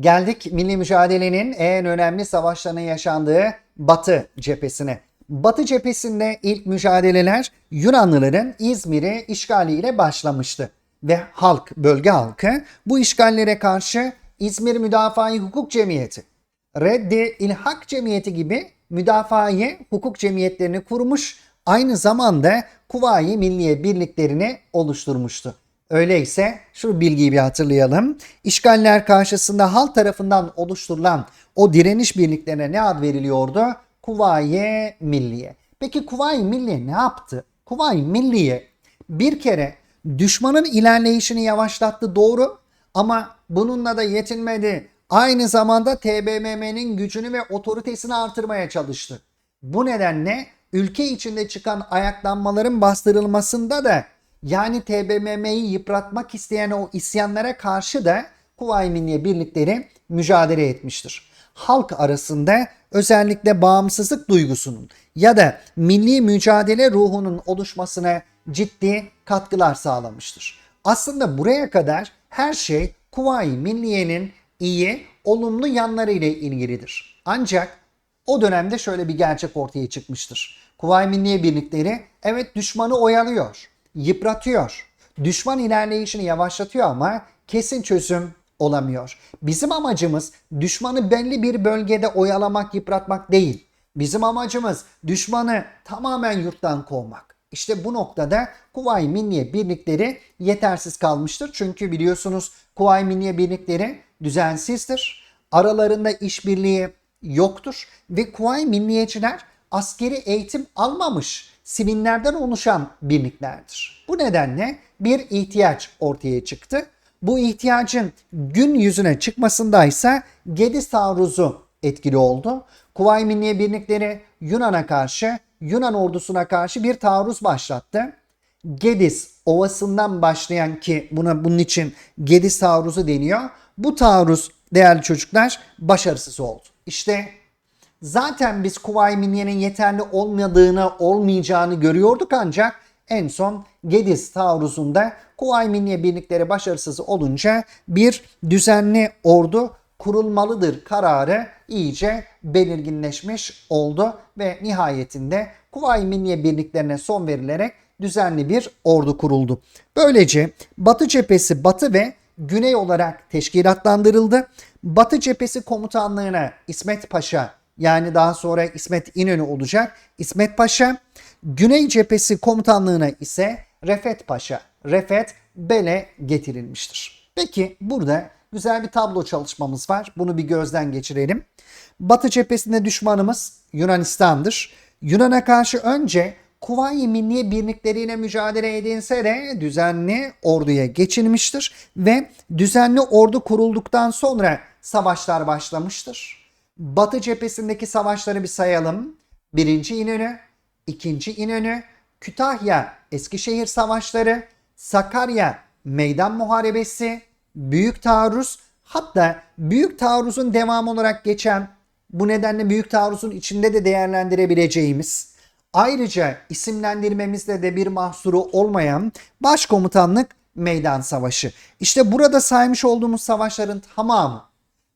Geldik milli mücadelenin en önemli savaşlarının yaşandığı Batı cephesine. Batı cephesinde ilk mücadeleler Yunanlıların İzmir'i işgaliyle başlamıştı. Ve halk, bölge halkı bu işgallere karşı İzmir Müdafaa-i Hukuk Cemiyeti, Reddi İlhak Cemiyeti gibi müdafaa-i hukuk cemiyetlerini kurmuş, aynı zamanda Kuvayi Milliye birliklerini oluşturmuştu. Öyleyse şu bilgiyi bir hatırlayalım. İşgaller karşısında halk tarafından oluşturulan o direniş birliklerine ne ad veriliyordu? Kuvayi Milliye. Peki Kuvayi Milliye ne yaptı? Kuvayi Milliye bir kere düşmanın ilerleyişini yavaşlattı doğru ama bununla da yetinmedi. Aynı zamanda TBMM'nin gücünü ve otoritesini artırmaya çalıştı. Bu nedenle ülke içinde çıkan ayaklanmaların bastırılmasında da yani TBMM'yi yıpratmak isteyen o isyanlara karşı da Kuvayi Milliye birlikleri mücadele etmiştir. Halk arasında özellikle bağımsızlık duygusunun ya da milli mücadele ruhunun oluşmasına ciddi katkılar sağlamıştır. Aslında buraya kadar her şey Kuvayi Milliye'nin iyi, olumlu yanları ile ilgilidir. Ancak o dönemde şöyle bir gerçek ortaya çıkmıştır. Kuvayi Milliye birlikleri evet düşmanı oyalıyor, yıpratıyor. Düşman ilerleyişini yavaşlatıyor ama kesin çözüm olamıyor. Bizim amacımız düşmanı belli bir bölgede oyalamak, yıpratmak değil. Bizim amacımız düşmanı tamamen yurttan kovmak. İşte bu noktada Kuvayi Milliye birlikleri yetersiz kalmıştır. Çünkü biliyorsunuz Kuvayi Milliye birlikleri düzensizdir. Aralarında işbirliği yoktur ve Kuvayi Milliyeciler askeri eğitim almamış sivillerden oluşan birliklerdir. Bu nedenle bir ihtiyaç ortaya çıktı. Bu ihtiyacın gün yüzüne çıkmasındaysa Gediz taarruzu etkili oldu. Kuvayi Milliye birlikleri Yunan'a karşı, Yunan ordusuna karşı bir taarruz başlattı. Gediz Ovası'ndan başlayan ki buna bunun için Gediz taarruzu deniyor. Bu taarruz değerli çocuklar başarısız oldu. İşte zaten biz Kuvayi Milliye'nin yeterli olmadığını, olmayacağını görüyorduk ancak en son Gediz taarruzunda Kuvayi Milliye birlikleri başarısız olunca bir düzenli ordu kurulmalıdır kararı iyice belirginleşmiş oldu ve nihayetinde Kuvayi Milliye birliklerine son verilerek düzenli bir ordu kuruldu. Böylece Batı cephesi Batı ve Güney olarak teşkilatlandırıldı. Batı cephesi komutanlığına İsmet Paşa yani daha sonra İsmet İnönü olacak İsmet Paşa. Güney cephesi komutanlığına ise Refet Paşa, Refet Bele getirilmiştir. Peki burada güzel bir tablo çalışmamız var. Bunu bir gözden geçirelim. Batı cephesinde düşmanımız Yunanistan'dır. Yunan'a karşı önce Kuvayi Milliye birlikleriyle mücadele edilse de düzenli orduya geçilmiştir ve düzenli ordu kurulduktan sonra savaşlar başlamıştır. Batı cephesindeki savaşları bir sayalım. Birinci İnönü, ikinci İnönü, Kütahya, Eskişehir savaşları, Sakarya, Meydan Muharebesi, Büyük Taarruz, hatta Büyük Taarruz'un devamı olarak geçen bu nedenle Büyük Taarruz'un içinde de değerlendirebileceğimiz Ayrıca isimlendirmemizde de bir mahsuru olmayan Başkomutanlık Meydan Savaşı. İşte burada saymış olduğumuz savaşların tamamı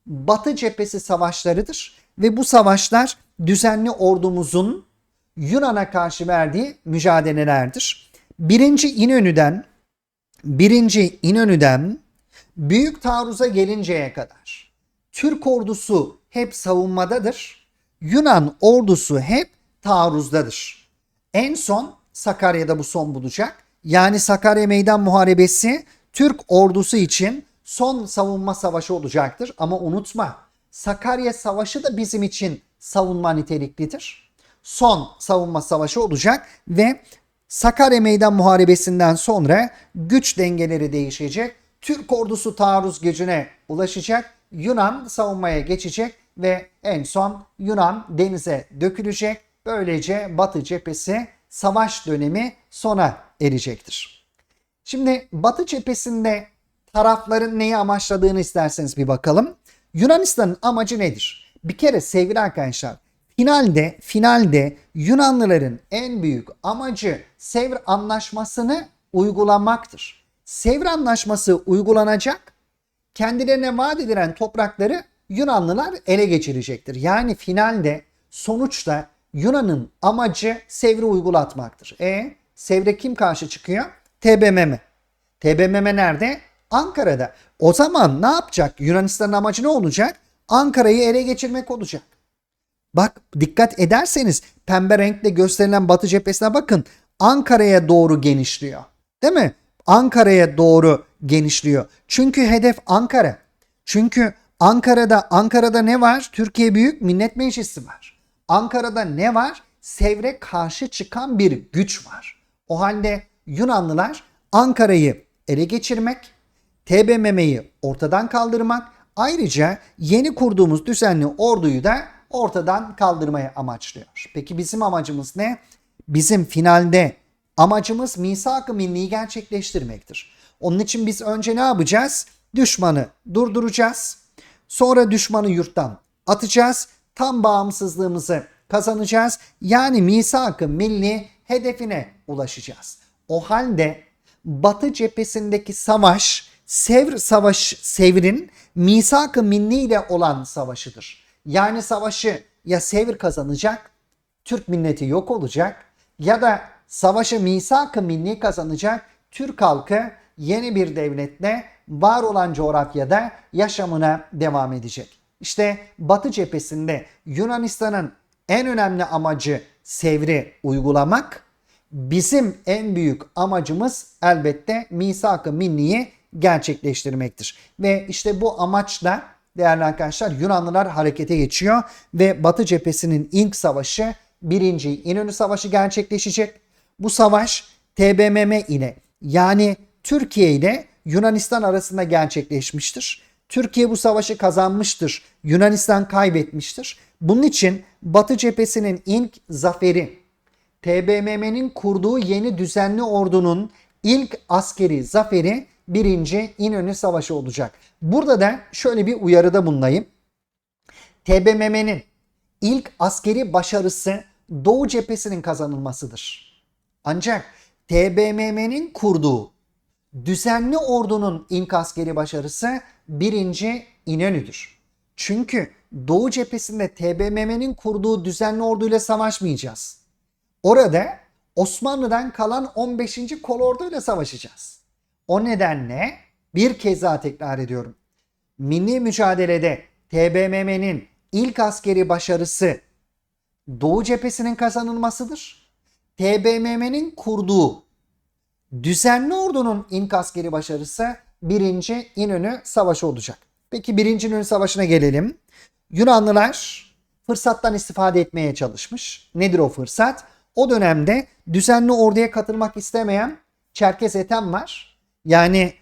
Batı cephesi savaşlarıdır ve bu savaşlar düzenli ordumuzun Yunan'a karşı verdiği mücadelelerdir. Birinci İnönü'den birinci İnönü'den Büyük Taarruz'a gelinceye kadar Türk ordusu hep savunmadadır. Yunan ordusu hep taarruzdadır. En son Sakarya'da bu son bulacak. Yani Sakarya Meydan Muharebesi Türk ordusu için son savunma savaşı olacaktır. Ama unutma Sakarya Savaşı da bizim için savunma niteliklidir. Son savunma savaşı olacak ve Sakarya Meydan Muharebesi'nden sonra güç dengeleri değişecek. Türk ordusu taarruz gücüne ulaşacak. Yunan savunmaya geçecek ve en son Yunan denize dökülecek Böylece Batı cephesi savaş dönemi sona erecektir. Şimdi Batı cephesinde tarafların neyi amaçladığını isterseniz bir bakalım. Yunanistan'ın amacı nedir? Bir kere sevgili arkadaşlar finalde finalde Yunanlıların en büyük amacı Sevr Anlaşması'nı uygulamaktır. Sevr Anlaşması uygulanacak. kendilerine vaat edilen toprakları Yunanlılar ele geçirecektir. Yani finalde sonuçta Yunan'ın amacı Sevr'i uygulatmaktır. E Sevr'e kim karşı çıkıyor? TBMM. TBMM nerede? Ankara'da. O zaman ne yapacak? Yunanistan'ın amacı ne olacak? Ankara'yı ele geçirmek olacak. Bak dikkat ederseniz pembe renkle gösterilen batı cephesine bakın. Ankara'ya doğru genişliyor. Değil mi? Ankara'ya doğru genişliyor. Çünkü hedef Ankara. Çünkü Ankara'da Ankara'da ne var? Türkiye Büyük Millet Meclisi var. Ankara'da ne var? Sevre karşı çıkan bir güç var. O halde Yunanlılar Ankara'yı ele geçirmek, TBMM'yi ortadan kaldırmak, ayrıca yeni kurduğumuz düzenli orduyu da ortadan kaldırmaya amaçlıyor. Peki bizim amacımız ne? Bizim finalde amacımız misak-ı milliyi gerçekleştirmektir. Onun için biz önce ne yapacağız? Düşmanı durduracağız. Sonra düşmanı yurttan atacağız. Tam bağımsızlığımızı kazanacağız. Yani misak-ı milli hedefine ulaşacağız. O halde Batı cephesindeki savaş Sevr savaş Sevr'in misak-ı milli ile olan savaşıdır. Yani savaşı ya Sevr kazanacak, Türk milleti yok olacak ya da savaşı misak-ı milli kazanacak, Türk halkı yeni bir devletle var olan coğrafyada yaşamına devam edecek. İşte Batı cephesinde Yunanistan'ın en önemli amacı Sevr'i uygulamak. Bizim en büyük amacımız elbette misak-ı milliyi gerçekleştirmektir. Ve işte bu amaçla değerli arkadaşlar Yunanlılar harekete geçiyor ve Batı cephesinin ilk savaşı 1. İnönü Savaşı gerçekleşecek. Bu savaş TBMM ile yani Türkiye ile Yunanistan arasında gerçekleşmiştir. Türkiye bu savaşı kazanmıştır. Yunanistan kaybetmiştir. Bunun için Batı cephesinin ilk zaferi TBMM'nin kurduğu yeni düzenli ordunun ilk askeri zaferi 1. İnönü Savaşı olacak. Burada da şöyle bir uyarıda bulunayım. TBMM'nin ilk askeri başarısı Doğu cephesinin kazanılmasıdır. Ancak TBMM'nin kurduğu düzenli ordunun ilk askeri başarısı 1. İnönü'dür. Çünkü Doğu cephesinde TBMM'nin kurduğu düzenli orduyla savaşmayacağız. Orada Osmanlı'dan kalan 15. kolorduyla savaşacağız. O nedenle bir kez daha tekrar ediyorum. Milli mücadelede TBMM'nin ilk askeri başarısı Doğu cephesinin kazanılmasıdır. TBMM'nin kurduğu düzenli ordunun ilk askeri başarısı 1. İnönü Savaşı olacak. Peki 1. İnönü Savaşı'na gelelim. Yunanlılar fırsattan istifade etmeye çalışmış. Nedir o fırsat? O dönemde düzenli orduya katılmak istemeyen Çerkez Ethem var. Yani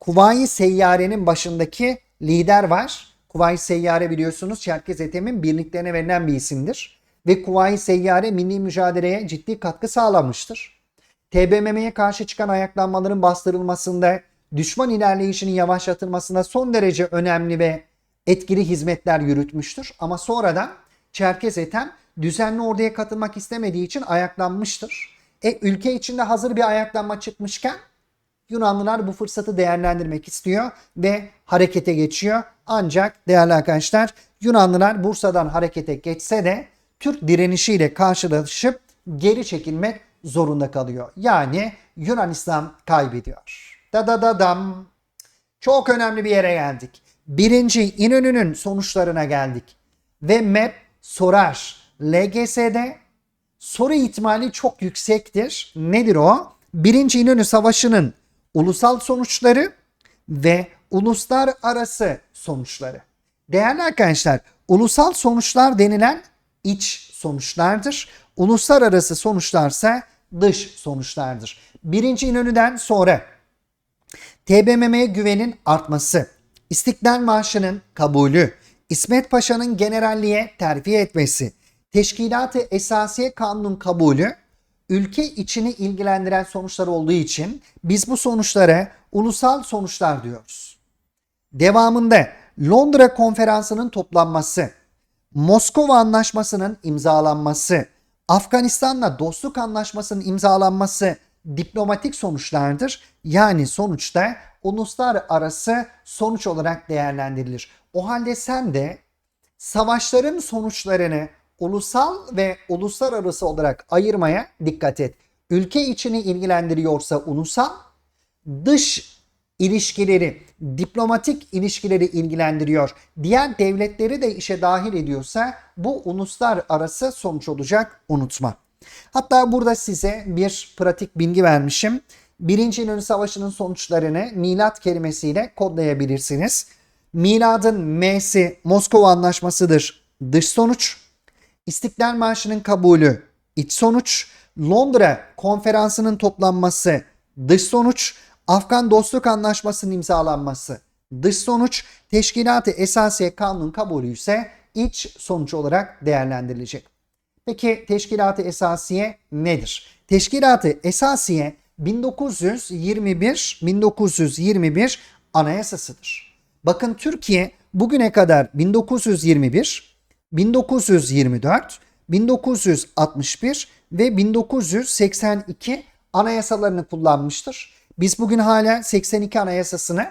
Kuvayi Seyyare'nin başındaki lider var. Kuvayi Seyyare biliyorsunuz Çerkez Ethem'in birliklerine verilen bir isimdir. Ve Kuvayi Seyyare milli mücadeleye ciddi katkı sağlamıştır. TBMM'ye karşı çıkan ayaklanmaların bastırılmasında, düşman ilerleyişinin yavaşlatılmasında son derece önemli ve etkili hizmetler yürütmüştür. Ama sonradan Çerkez Ethem düzenli orduya katılmak istemediği için ayaklanmıştır. E, ülke içinde hazır bir ayaklanma çıkmışken Yunanlılar bu fırsatı değerlendirmek istiyor ve harekete geçiyor. Ancak değerli arkadaşlar Yunanlılar Bursa'dan harekete geçse de Türk direnişiyle karşılaşıp geri çekilmek zorunda kalıyor. Yani Yunanistan kaybediyor. Da da da dam. Çok önemli bir yere geldik. Birinci İnönü'nün sonuçlarına geldik. Ve MEP sorar. LGS'de soru ihtimali çok yüksektir. Nedir o? Birinci İnönü Savaşı'nın ulusal sonuçları ve uluslararası sonuçları. Değerli arkadaşlar, ulusal sonuçlar denilen iç sonuçlardır. Uluslararası sonuçlarsa dış sonuçlardır. Birinci İnönü'den sonra TBMM'ye güvenin artması, İstiklal Marşı'nın kabulü, İsmet Paşa'nın generalliğe terfi etmesi, Teşkilat-ı Esasiye Kanunun kabulü ülke içini ilgilendiren sonuçlar olduğu için biz bu sonuçlara ulusal sonuçlar diyoruz. Devamında Londra Konferansı'nın toplanması, Moskova Anlaşması'nın imzalanması, Afganistan'la dostluk anlaşmasının imzalanması diplomatik sonuçlardır. Yani sonuçta uluslararası sonuç olarak değerlendirilir. O halde sen de savaşların sonuçlarını ulusal ve uluslararası olarak ayırmaya dikkat et. Ülke içini ilgilendiriyorsa ulusal, dış ilişkileri, diplomatik ilişkileri ilgilendiriyor. Diğer devletleri de işe dahil ediyorsa bu uluslararası sonuç olacak unutma. Hatta burada size bir pratik bilgi vermişim. Birinci İnönü Savaşı'nın sonuçlarını milat kelimesiyle kodlayabilirsiniz. Miladın M'si Moskova Anlaşması'dır dış sonuç. İstiklal Marşı'nın kabulü iç sonuç. Londra Konferansı'nın toplanması dış sonuç. Afgan Dostluk Anlaşması'nın imzalanması dış sonuç. Teşkilat-ı Esasiye Kanunun kabulü ise iç sonuç olarak değerlendirilecek. Peki Teşkilat-ı Esasiye nedir? Teşkilat-ı Esasiye 1921 1921 anayasasıdır. Bakın Türkiye bugüne kadar 1921, 1924, 1961 ve 1982 anayasalarını kullanmıştır. Biz bugün hala 82 anayasasını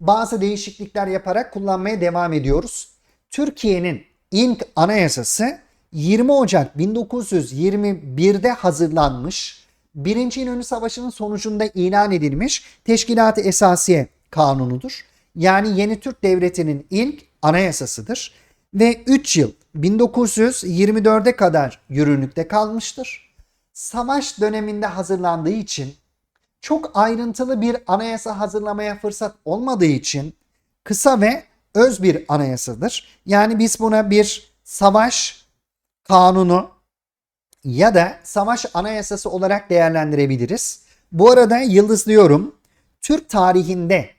bazı değişiklikler yaparak kullanmaya devam ediyoruz. Türkiye'nin ilk anayasası 20 Ocak 1921'de hazırlanmış, Birinci İnönü Savaşı'nın sonucunda ilan edilmiş Teşkilat-ı Esasiye Kanunu'dur. Yani yeni Türk Devleti'nin ilk anayasasıdır ve 3 yıl 1924'e kadar yürürlükte kalmıştır. Savaş döneminde hazırlandığı için çok ayrıntılı bir anayasa hazırlamaya fırsat olmadığı için kısa ve öz bir anayasadır. Yani biz buna bir savaş kanunu ya da savaş anayasası olarak değerlendirebiliriz. Bu arada yıldızlıyorum. Türk tarihinde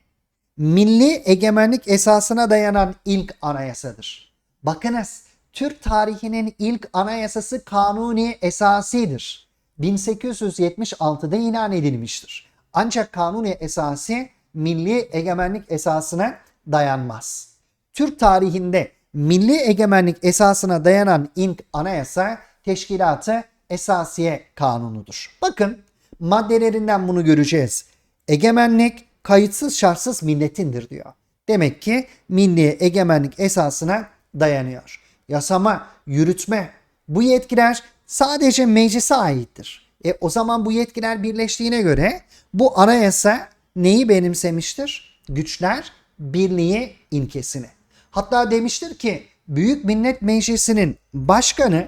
milli egemenlik esasına dayanan ilk anayasadır. Bakınız Türk tarihinin ilk anayasası kanuni esasidir. 1876'da ilan edilmiştir. Ancak kanuni esası milli egemenlik esasına dayanmaz. Türk tarihinde milli egemenlik esasına dayanan ilk anayasa Teşkilatı Esasiye Kanunu'dur. Bakın maddelerinden bunu göreceğiz. Egemenlik kayıtsız şartsız milletindir diyor. Demek ki milli egemenlik esasına dayanıyor. Yasama, yürütme bu yetkiler sadece meclise aittir. E o zaman bu yetkiler birleştiğine göre bu anayasa neyi benimsemiştir? Güçler birliği ilkesini. Hatta demiştir ki Büyük Millet Meclisi'nin başkanı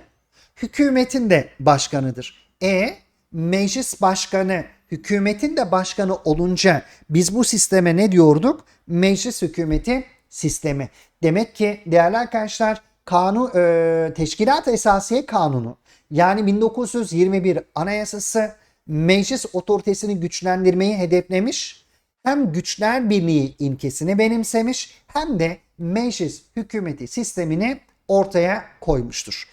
hükümetin de başkanıdır. E meclis başkanı hükümetin de başkanı olunca biz bu sisteme ne diyorduk? Meclis hükümeti sistemi. Demek ki değerli arkadaşlar kanun e, teşkilat esasiye kanunu yani 1921 anayasası meclis otoritesini güçlendirmeyi hedeflemiş. Hem güçler birliği ilkesini benimsemiş hem de meclis hükümeti sistemini ortaya koymuştur.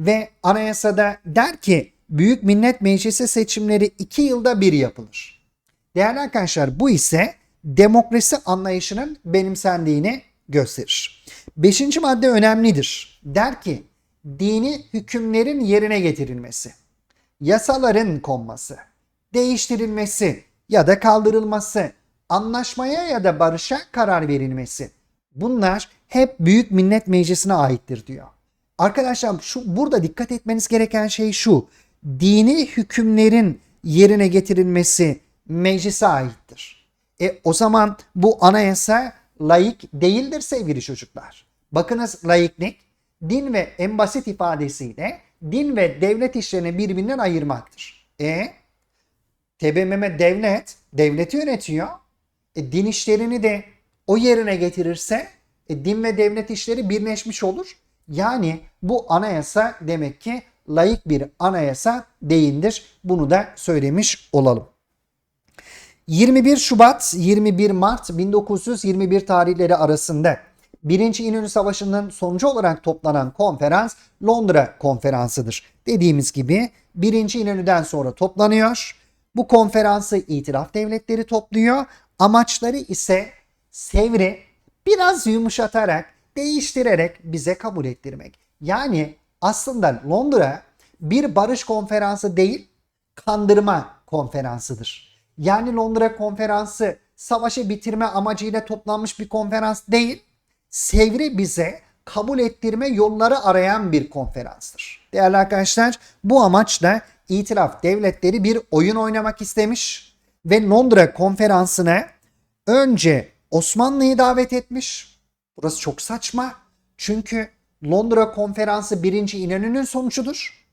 Ve anayasada der ki Büyük Millet Meclisi seçimleri 2 yılda bir yapılır. Değerli arkadaşlar bu ise demokrasi anlayışının benimsendiğini gösterir. Beşinci madde önemlidir. Der ki dini hükümlerin yerine getirilmesi, yasaların konması, değiştirilmesi ya da kaldırılması, anlaşmaya ya da barışa karar verilmesi. Bunlar hep Büyük Millet Meclisi'ne aittir diyor. Arkadaşlar şu burada dikkat etmeniz gereken şey şu. Dini hükümlerin yerine getirilmesi meclise aittir. E o zaman bu anayasa layık değildir sevgili çocuklar. Bakınız layıklık din ve en basit ifadesiyle din ve devlet işlerini birbirinden ayırmaktır. E TBMM devlet, devleti yönetiyor. E, din işlerini de o yerine getirirse e, din ve devlet işleri birleşmiş olur. Yani bu anayasa demek ki layık bir anayasa değildir. Bunu da söylemiş olalım. 21 Şubat 21 Mart 1921 tarihleri arasında Birinci İnönü Savaşı'nın sonucu olarak toplanan konferans Londra Konferansı'dır. Dediğimiz gibi Birinci İnönü'den sonra toplanıyor. Bu konferansı itiraf devletleri topluyor. Amaçları ise Sevr'i biraz yumuşatarak, değiştirerek bize kabul ettirmek. Yani aslında Londra bir barış konferansı değil, kandırma konferansıdır. Yani Londra konferansı savaşı bitirme amacıyla toplanmış bir konferans değil. Sevri bize kabul ettirme yolları arayan bir konferanstır. Değerli arkadaşlar bu amaçla itiraf devletleri bir oyun oynamak istemiş ve Londra konferansına önce Osmanlı'yı davet etmiş. Burası çok saçma. Çünkü Londra konferansı 1. İnönü'nün sonucudur.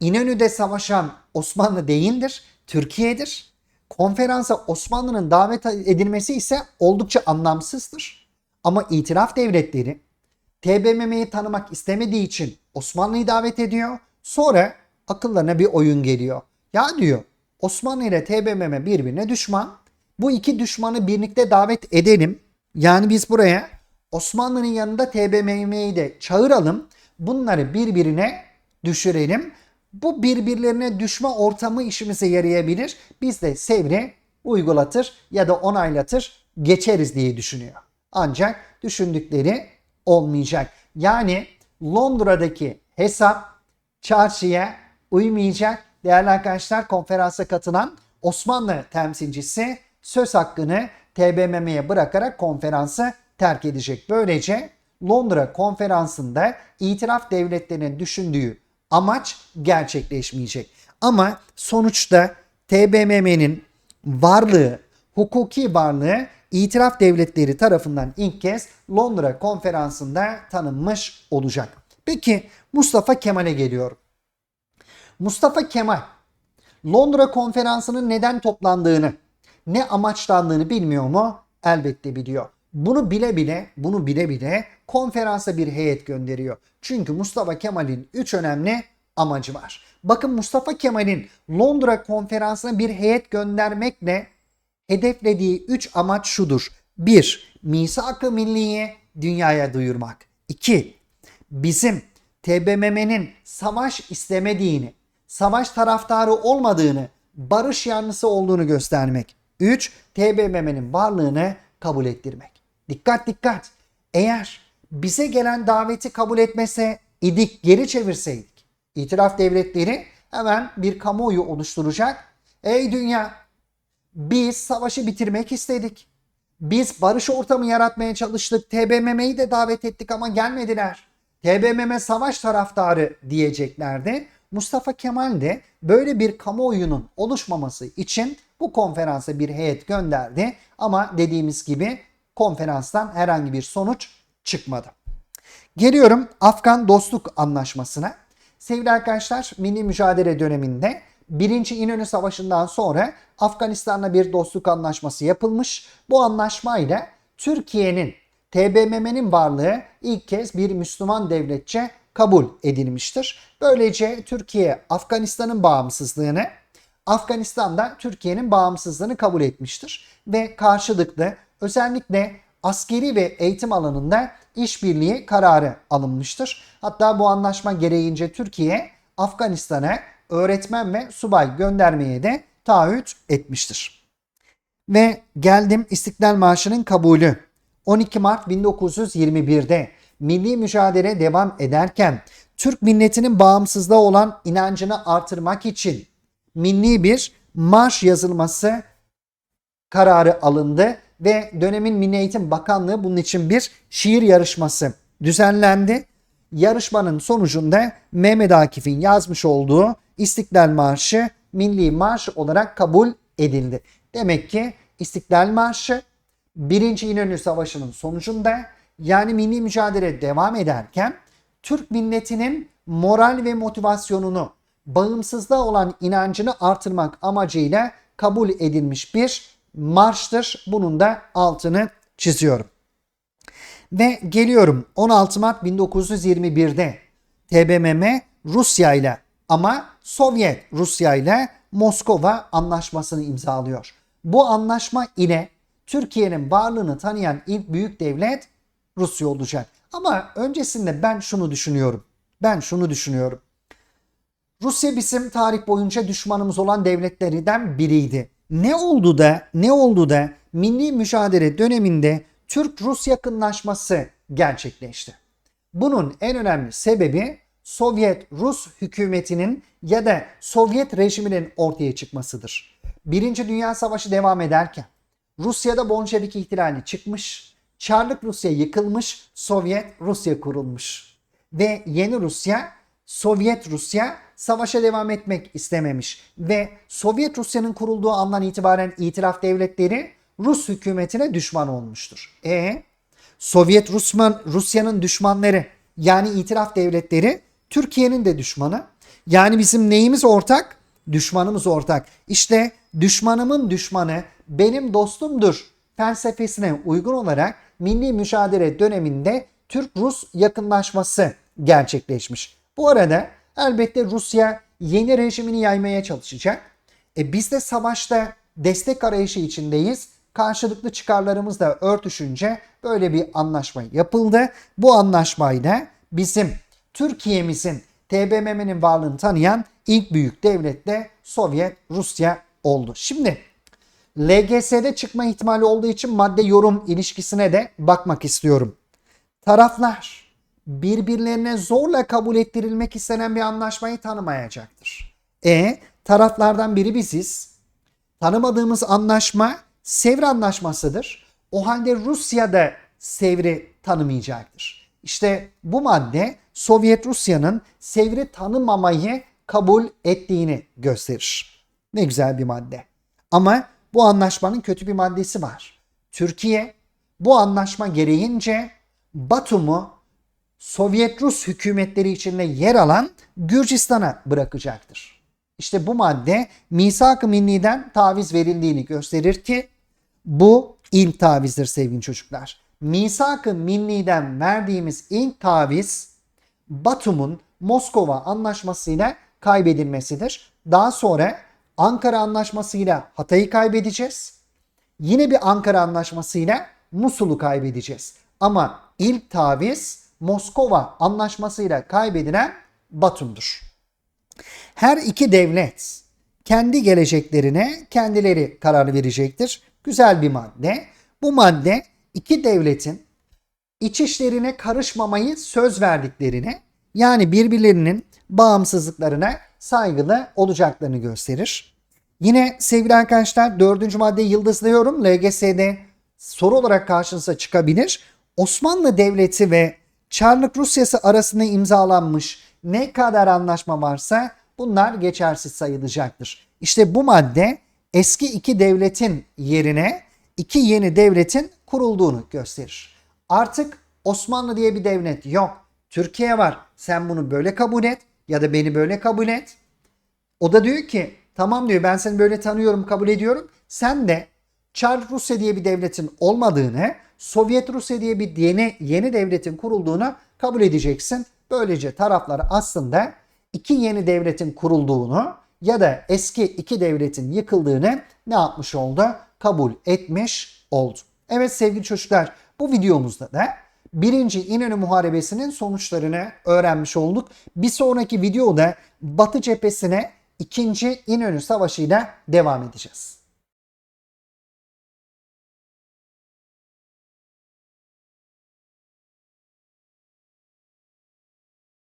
İnönü'de savaşan Osmanlı değildir, Türkiye'dir. Konferansa Osmanlı'nın davet edilmesi ise oldukça anlamsızdır. Ama itiraf devletleri TBMM'yi tanımak istemediği için Osmanlı'yı davet ediyor. Sonra akıllarına bir oyun geliyor. Ya diyor Osmanlı ile TBMM birbirine düşman. Bu iki düşmanı birlikte davet edelim. Yani biz buraya Osmanlı'nın yanında TBMM'yi de çağıralım. Bunları birbirine düşürelim. Bu birbirlerine düşme ortamı işimize yarayabilir. Biz de Sevr'i uygulatır ya da onaylatır geçeriz diye düşünüyor. Ancak düşündükleri olmayacak. Yani Londra'daki hesap çarşıya uymayacak. Değerli arkadaşlar konferansa katılan Osmanlı temsilcisi söz hakkını TBMM'ye bırakarak konferansı terk edecek. Böylece Londra konferansında itiraf devletlerinin düşündüğü amaç gerçekleşmeyecek. Ama sonuçta TBMM'nin varlığı, hukuki varlığı itiraf devletleri tarafından ilk kez Londra konferansında tanınmış olacak. Peki Mustafa Kemal'e geliyorum. Mustafa Kemal Londra konferansının neden toplandığını, ne amaçlandığını bilmiyor mu? Elbette biliyor. Bunu bile bile, bunu bile bile konferansa bir heyet gönderiyor. Çünkü Mustafa Kemal'in 3 önemli amacı var. Bakın Mustafa Kemal'in Londra konferansına bir heyet göndermekle hedeflediği 3 amaç şudur. 1. Misak-ı milliyi dünyaya duyurmak. 2. Bizim TBMM'nin savaş istemediğini, savaş taraftarı olmadığını, barış yanlısı olduğunu göstermek. 3. TBMM'nin varlığını kabul ettirmek. Dikkat dikkat. Eğer bize gelen daveti kabul etmese idik geri çevirseydik. İtiraf devletleri hemen bir kamuoyu oluşturacak. Ey dünya biz savaşı bitirmek istedik. Biz barış ortamı yaratmaya çalıştık. TBMM'yi de davet ettik ama gelmediler. TBMM savaş taraftarı diyeceklerdi. Mustafa Kemal de böyle bir kamuoyunun oluşmaması için bu konferansa bir heyet gönderdi. Ama dediğimiz gibi konferanstan herhangi bir sonuç çıkmadı. Geliyorum Afgan Dostluk Anlaşması'na. Sevgili arkadaşlar milli mücadele döneminde 1. İnönü Savaşı'ndan sonra Afganistan'la bir dostluk anlaşması yapılmış. Bu anlaşmayla Türkiye'nin TBMM'nin varlığı ilk kez bir Müslüman devletçe kabul edilmiştir. Böylece Türkiye Afganistan'ın bağımsızlığını, Afganistan'da Türkiye'nin bağımsızlığını kabul etmiştir. Ve karşılıklı özellikle askeri ve eğitim alanında işbirliği kararı alınmıştır. Hatta bu anlaşma gereğince Türkiye Afganistan'a öğretmen ve subay göndermeye de taahhüt etmiştir. Ve geldim İstiklal Marşı'nın kabulü. 12 Mart 1921'de milli mücadele devam ederken Türk milletinin bağımsızlığa olan inancını artırmak için milli bir marş yazılması kararı alındı ve dönemin Milli Eğitim Bakanlığı bunun için bir şiir yarışması düzenlendi. Yarışmanın sonucunda Mehmet Akif'in yazmış olduğu İstiklal Marşı milli marş olarak kabul edildi. Demek ki İstiklal Marşı 1. İnönü Savaşı'nın sonucunda yani milli mücadele devam ederken Türk milletinin moral ve motivasyonunu, bağımsızlığa olan inancını artırmak amacıyla kabul edilmiş bir marştır. Bunun da altını çiziyorum. Ve geliyorum 16 Mart 1921'de TBMM Rusya ile ama Sovyet Rusya ile Moskova anlaşmasını imzalıyor. Bu anlaşma ile Türkiye'nin varlığını tanıyan ilk büyük devlet Rusya olacak. Ama öncesinde ben şunu düşünüyorum. Ben şunu düşünüyorum. Rusya bizim tarih boyunca düşmanımız olan devletlerden biriydi. Ne oldu da ne oldu da milli mücadele döneminde Türk-Rus yakınlaşması gerçekleşti. Bunun en önemli sebebi Sovyet-Rus hükümetinin ya da Sovyet rejiminin ortaya çıkmasıdır. Birinci Dünya Savaşı devam ederken Rusya'da Bolşevik ihtilali çıkmış. Çarlık Rusya yıkılmış. Sovyet Rusya kurulmuş. Ve yeni Rusya, Sovyet Rusya savaşa devam etmek istememiş. Ve Sovyet Rusya'nın kurulduğu andan itibaren itilaf devletleri Rus hükümetine düşman olmuştur. E Sovyet Rusman, Rusya'nın düşmanları yani itiraf devletleri Türkiye'nin de düşmanı. Yani bizim neyimiz ortak? Düşmanımız ortak. İşte düşmanımın düşmanı benim dostumdur felsefesine uygun olarak milli mücadele döneminde Türk-Rus yakınlaşması gerçekleşmiş. Bu arada elbette Rusya yeni rejimini yaymaya çalışacak. E biz de savaşta destek arayışı içindeyiz. Karşılıklı çıkarlarımız da örtüşünce böyle bir anlaşma yapıldı. Bu anlaşmayla bizim Türkiye'mizin TBMM'nin varlığını tanıyan ilk büyük devlet de Sovyet Rusya oldu. Şimdi LGS'de çıkma ihtimali olduğu için madde yorum ilişkisine de bakmak istiyorum. Taraflar birbirlerine zorla kabul ettirilmek istenen bir anlaşmayı tanımayacaktır. E taraflardan biri biziz. Tanımadığımız anlaşma Sevr Anlaşması'dır. O halde Rusya da Sevr'i tanımayacaktır. İşte bu madde Sovyet Rusya'nın Sevr'i tanımamayı kabul ettiğini gösterir. Ne güzel bir madde. Ama bu anlaşmanın kötü bir maddesi var. Türkiye bu anlaşma gereğince Batum'u Sovyet Rus hükümetleri içinde yer alan Gürcistan'a bırakacaktır. İşte bu madde misak-ı milliden taviz verildiğini gösterir ki bu ilk tavizdir sevgili çocuklar. Misak-ı milliden verdiğimiz ilk taviz Batum'un Moskova anlaşmasıyla kaybedilmesidir. Daha sonra Ankara anlaşmasıyla Hatay'ı kaybedeceğiz. Yine bir Ankara anlaşmasıyla Musul'u kaybedeceğiz. Ama ilk taviz Moskova anlaşmasıyla kaybedilen Batum'dur. Her iki devlet kendi geleceklerine kendileri karar verecektir. Güzel bir madde. Bu madde iki devletin iç işlerine karışmamayı söz verdiklerini yani birbirlerinin bağımsızlıklarına saygılı olacaklarını gösterir. Yine sevgili arkadaşlar dördüncü maddeyi yıldızlıyorum. LGS'de soru olarak karşınıza çıkabilir. Osmanlı Devleti ve Çarlık Rusyası arasında imzalanmış ne kadar anlaşma varsa bunlar geçersiz sayılacaktır. İşte bu madde eski iki devletin yerine iki yeni devletin kurulduğunu gösterir. Artık Osmanlı diye bir devlet yok. Türkiye var. Sen bunu böyle kabul et ya da beni böyle kabul et. O da diyor ki tamam diyor ben seni böyle tanıyorum kabul ediyorum. Sen de Çar Rusya diye bir devletin olmadığını, Sovyet Rusya diye bir yeni, yeni devletin kurulduğunu kabul edeceksin. Böylece taraflar aslında iki yeni devletin kurulduğunu ya da eski iki devletin yıkıldığını ne yapmış oldu? Kabul etmiş oldu. Evet sevgili çocuklar bu videomuzda da birinci İnönü Muharebesi'nin sonuçlarını öğrenmiş olduk. Bir sonraki videoda Batı cephesine ikinci İnönü Savaşı ile devam edeceğiz.